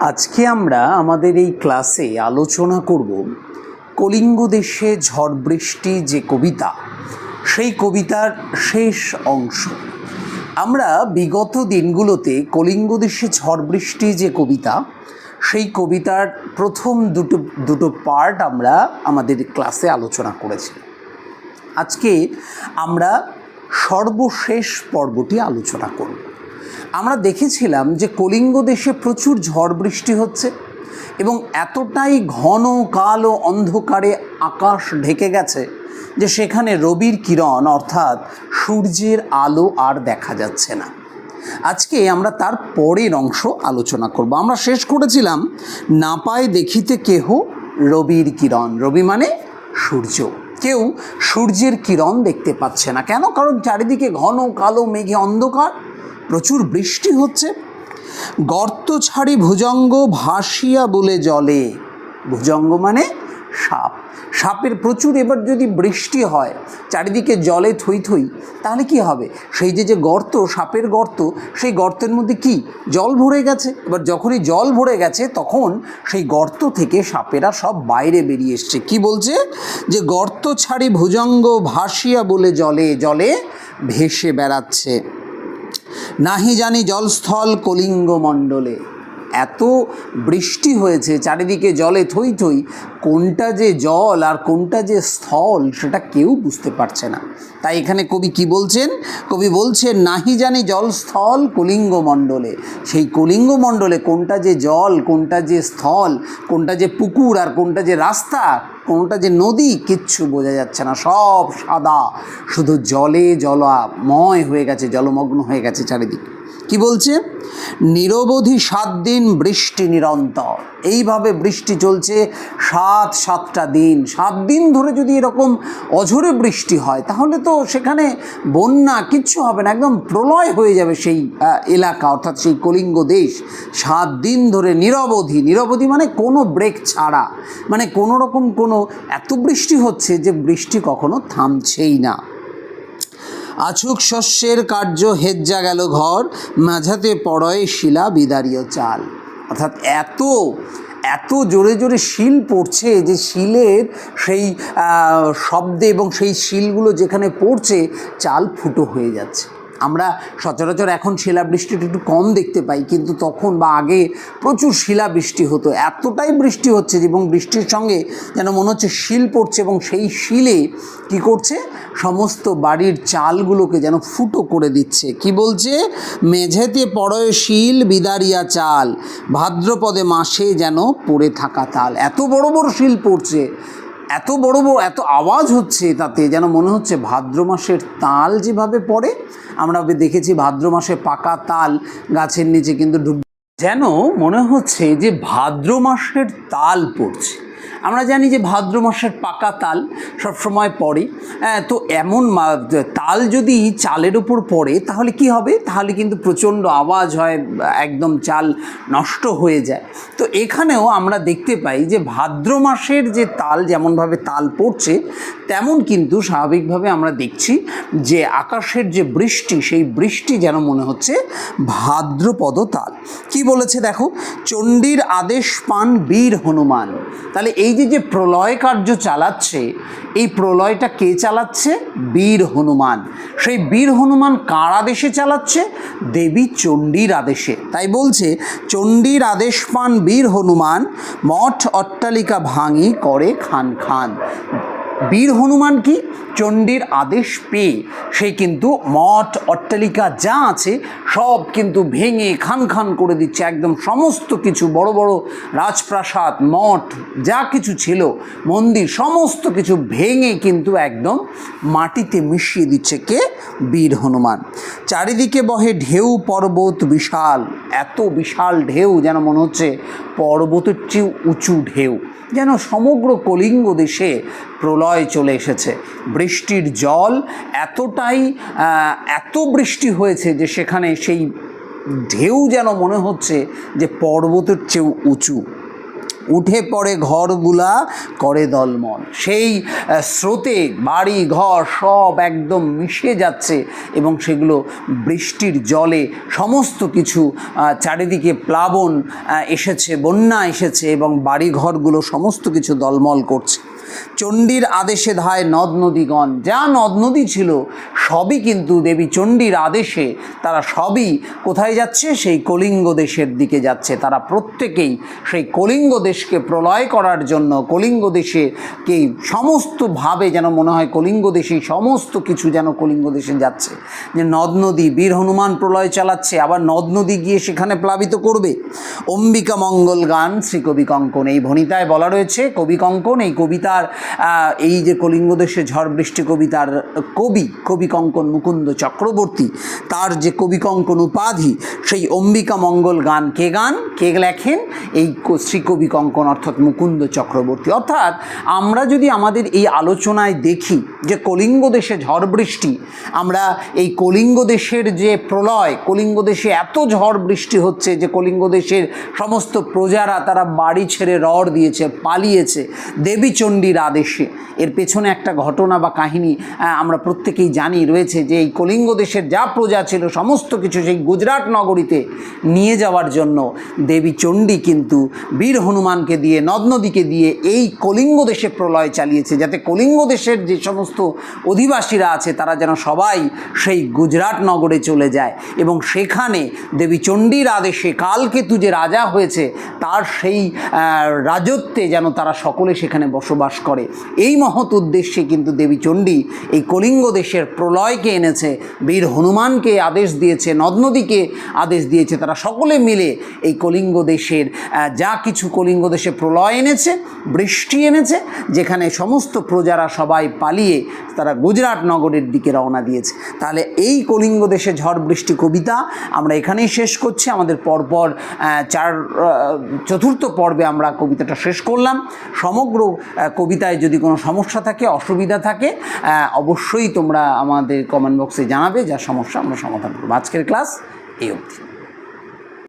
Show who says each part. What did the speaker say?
Speaker 1: আজকে আমরা আমাদের এই ক্লাসে আলোচনা করব কলিঙ্গ দেশে ঝড় বৃষ্টি যে কবিতা, সেই কবিতার শেষ অংশ। আমরা বিগত দিনগুলোতে কলিঙ্গ দেশে ঝড় বৃষ্টি যে কবিতা, সেই কবিতার প্রথম দুটো দুটো পার্ট আমরা আমাদের ক্লাসে আলোচনা করেছি। আজকে আমরা সর্বশেষ পর্বটি আলোচনা করব। আমরা দেখেছিলাম যে কলিঙ্গ দেশে প্রচুর ঝড় বৃষ্টি হচ্ছে এবং এতটাই ঘন, কালো অন্ধকারে আকাশ ঢেকে গেছে যে সেখানে রবির কিরণ, অর্থাৎ সূর্যের আলো আর দেখা যাচ্ছে না। আজকে আমরা তার পরের অংশ আলোচনা করব। আমরা শেষ করেছিলাম, না পায় দেখিতে কেহ রবির কিরণ। রবি মানে সূর্য। কেউ সূর্যের কিরণ দেখতে পাচ্ছে না। কেন? কারণ চারিদিকে ঘন, কালো, মেঘে অন্ধকার। প্রচুর বৃষ্টি হচ্ছে। গর্ত ছাড়ি ভুজঙ্গ ভাসিয়া বলে জলে। ভুজঙ্গ মানে সাপ। সাপের প্রচুর এবার যদি বৃষ্টি হয়, চারিদিকে জলে থই থই, তাহলে কি হবে? সেই যে যে গর্ত, সাপের গর্ত, সেই গর্তের মধ্যে কি? জল ভরে গেছে। এবার যখনই জল ভরে গেছে, তখন সেই গর্ত থেকে সাপেরা সব বাইরে বেরিয়ে এসছে। কি বলছে? যে গর্ত ছাড়ি ভুজঙ্গ ভাসিয়া বলে জলে জলে ভেসে বেড়াচ্ছে। নাহি জানি জলস্থল কলিঙ্গ মণ্ডলে এত বৃষ্টি হয়েছে, চারিদিকে জলে থই থই, কোনটা যে জল আর কোনটা যে স্থল সেটা কেউ বুঝতে পারছে না। তাই এখানে কবি কি বলছেন? কবি বলছেন, নাহি জানি জলস্থল কলিঙ্গ মণ্ডলে। সেই কলিঙ্গ মণ্ডলে কোনটা যে জল, কোনটা যে স্থল, কোনটা যে পুকুর আর কোনটা যে রাস্তা, কোনটা যে নদী, কিচ্ছু বোঝা যাচ্ছে না। সব সাদা। শুধু জলে জলাময় হয়ে গেছে, জলমগ্ন হয়ে গেছে চারিদিকে। কি বলছে? নিরবধি সাত দিন বৃষ্টি নিরন্তর। এইভাবে বৃষ্টি চলছে সাত, সাতটা দিন। সাত দিন ধরে যদি এরকম অঝরে বৃষ্টি হয়, তাহলে তো সেখানে বন্যা কিচ্ছু হবে না, একদম প্রলয় হয়ে যাবে সেই এলাকা, অর্থাৎ সেই কলিঙ্গ দেশ। সাত দিন ধরে নিরবধি। নিরবধি মানে কোনো ব্রেক ছাড়া। মানে কোনো রকম কোনো এত বৃষ্টি হচ্ছে যে বৃষ্টি কখনো থামছেই না। আছুক শস্যের কার্য হেজ্জা গেল ঘর, মাঝাতে পড়য় শিলা বিদারীয় চাল। অর্থাৎ এত এত জোরে জোরে শিল পড়ছে যে শিলের সেই শব্দে এবং সেই শিলগুলো যেখানে পড়ছে, চাল ফুটো হয়ে যাচ্ছে। আমরা সচরাচর এখন শিলাবৃষ্টিটা একটু কম দেখতে পাই, কিন্তু তখন বা আগে প্রচুর শিলাবৃষ্টি হতো। এতটাই বৃষ্টি হচ্ছে এবং বৃষ্টির সঙ্গে যেন মনে হচ্ছে শিল পড়ছে এবং সেই শিলে কি করছে? সমস্ত বাড়ির চালগুলোকে যেন ফুটো করে দিচ্ছে। কি বলছে? মেঝেতে পড়য় শিল, বিদারিয়া চাল। ভাদ্রপদে মাসে যেন পড়ে থাকা তাল। এত বড় বড় শিল পড়ছে। এত বড় বড়, এত আওয়াজ হচ্ছে তাতে, যেন মনে হচ্ছে ভাদ্র মাসের তাল যেভাবে পড়ে, আমরা দেখেছি ভাদ্র মাসে পাকা তাল গাছের নিচে কিন্তু ডুব যেন মনে হচ্ছে যে ভাদ্র মাসের তাল পড়ছে। আমরা জানি যে ভাদ্র মাসের পাকা তাল সবসময় পড়ে। হ্যাঁ, তো এমন তাল যদি চালের উপর পড়ে তাহলে কি হবে? তাহলে কিন্তু প্রচণ্ড আওয়াজ হয় একদম চাল নষ্ট হয়ে যায়। তো এখানেও আমরা দেখতে পাই যে ভাদ্র মাসের যে তাল যেমনভাবে তাল পড়ছে তেমন কিন্তু স্বাভাবিকভাবে আমরা দেখছি যে আকাশের যে বৃষ্টি সেই বৃষ্টি যেন মনে হচ্ছে ভাদ্রপদ তাল। কি বলেছে দেখো? চণ্ডীর আদেশ পান বীর হনুমান। তাহলে এই যে যে প্রলয় কার্য চালাচ্ছে, এই প্রলয়টা কে চালাচ্ছে? বীর হনুমান। সেই বীর হনুমান কার আদেশে চালাচ্ছে? দেবী চণ্ডীর আদেশে। তাই বলছে, চণ্ডীর আদেশ পান বীর হনুমান, মঠ অট্টালিকা ভাঙি করে খান খান। বীর হনুমান কি চণ্ডীর আদেশ পেয়ে? সে কিন্তু মঠ, অট্টালিকা যা আছে সব কিন্তু ভেঙে খান খান করে দিচ্ছে। একদম সমস্ত কিছু, বড় বড় রাজপ্রাসাদ, মঠ, যা কিছু ছিল, মন্দির, সমস্ত কিছু ভেঙে কিন্তু একদম মাটিতে মিশিয়ে দিচ্ছে কে? বীর হনুমান। চারিদিকে বহে ঢেউ, পর্বত বিশাল। এত বিশাল ঢেউ যেন মনে হচ্ছে পর্বতের চেয়ে উঁচু ঢেউ। যেন সমগ্র কলিঙ্গ দেশে প্রলয় চলে এসেছে। বৃষ্টির জল এতটাই এত বৃষ্টি হয়েছে যে সেখানে সেই ঢেউ যেন মনে হচ্ছে যে পর্বতের চেয়েও উঁচু। উঠে পড়ে ঘরগুলা করে দলমন সেই স্রোতে বাড়ি, ঘর সব একদম মিশে যাচ্ছে এবং সেগুলো বৃষ্টির জলে সমস্ত কিছু চারিদিকে প্লাবন এসেছে, বন্যা এসেছে এবং বাড়ি ঘরগুলো সমস্ত কিছু দলমল করছে। চণ্ডীর আদেশে ধায় নদ নদীগণ। যা নদ নদী ছিল, সবই কিন্তু দেবী চণ্ডীর আদেশে, তারা সবই কোথায় যাচ্ছে? সেই কলিঙ্গ দেশের দিকে যাচ্ছে। তারা প্রত্যেকেই সেই কলিঙ্গ দেশকে প্রলয় করার জন্য, কলিঙ্গ দেশে কে সমস্তভাবে যেন মনে হয় কলিঙ্গ দেশেই সমস্ত কিছু যেন কলিঙ্গ দেশে যাচ্ছে। যে নদ নদী, বীর হনুমান প্রলয় চালাচ্ছে, আবার নদ নদী গিয়ে সেখানে প্লাবিত করবে। অম্বিকা মঙ্গল গান শ্রী কবি কঙ্কন। এই ভণিতায় বলা রয়েছে, কবি কঙ্কন এই কবিতার এই যে কলিঙ্গ দেশে ঝড় বৃষ্টি কবিতার কবি কবি কঙ্কন মুকুন্দ চক্রবর্তী, তার যে কবি কঙ্কন উপাধি, সেই অম্বিকা মঙ্গল গান কে গান? কে লেখেন? এই শ্রী কবি কঙ্কন অর্থাৎ মুকুন্দ চক্রবর্তী। অর্থাৎ আমরা যদি আমাদের এই আলোচনায় দেখি যে কলিঙ্গ দেশে ঝড় বৃষ্টি, আমরা এই কলিঙ্গ দেশের যে প্রলয়, কলিঙ্গ দেশে এত ঝড় বৃষ্টি হচ্ছে যে কলিঙ্গ দেশের সমস্ত প্রজারা তারা বাড়ি ছেড়ে রড় দিয়েছে, পালিয়েছে। দেবী চণ্ডীর আদেশে। এর পেছনে একটা ঘটনা বা কাহিনী আমরা প্রত্যেকেই জানি রয়েছে যে এই কলিঙ্গ দেশের যা প্রজা ছিল, সমস্ত কিছু সেই গুজরাট নগরীতে নিয়ে যাওয়ার জন্য দেবী চণ্ডী কিন্তু বীর হনুমানকে দিয়ে, নদ নদীকে দিয়ে এই কলিঙ্গ দেশে প্রলয় চালিয়েছে, যাতে কলিঙ্গ দেশের যে সমস্ত অধিবাসীরা আছে, তারা যেন সবাই সেই গুজরাট নগরে চলে যায়। এবং সেখানে দেবী চণ্ডীর আদেশে কালকেতু যে রাজা হয়েছে, তার সেই রাজত্বে যেন তারা সকলে সেখানে বসবাস করে। এই মহৎ উদ্দেশ্যে কিন্তু দেবী চণ্ডী এই কলিঙ্গ দেশের প্রলয়কে এনেছে বীর হনুমানকে আদেশ দিয়েছে নদ নদীকে আদেশ দিয়েছে তারা সকলে মিলে এই কলিঙ্গ দেশের যা কিছু কলিঙ্গ দেশে প্রলয় এনেছে বৃষ্টি এনেছে যেখানে সমস্ত প্রজারা সবাই পালিয়ে তারা গুজরাট নগরের দিকে রওনা দিয়েছে। তাহলে এই কলিঙ্গ দেশে ঝড় বৃষ্টি কবিতা আমরা এখানেই শেষ করছি। আমাদের পরপর চার চতুর্থ পর্বে আমরা কবিতাটা শেষ করলাম। সমগ্র আহ, কবিতায় যদি কোনো সমস্যা থাকে, অসুবিধা থাকে অবশ্যই তোমরা আমাদের কমেন্ট বক্সে জানাবে যা সমস্যা আমরা সমাধান করব। আজকের ক্লাস এই অবধি।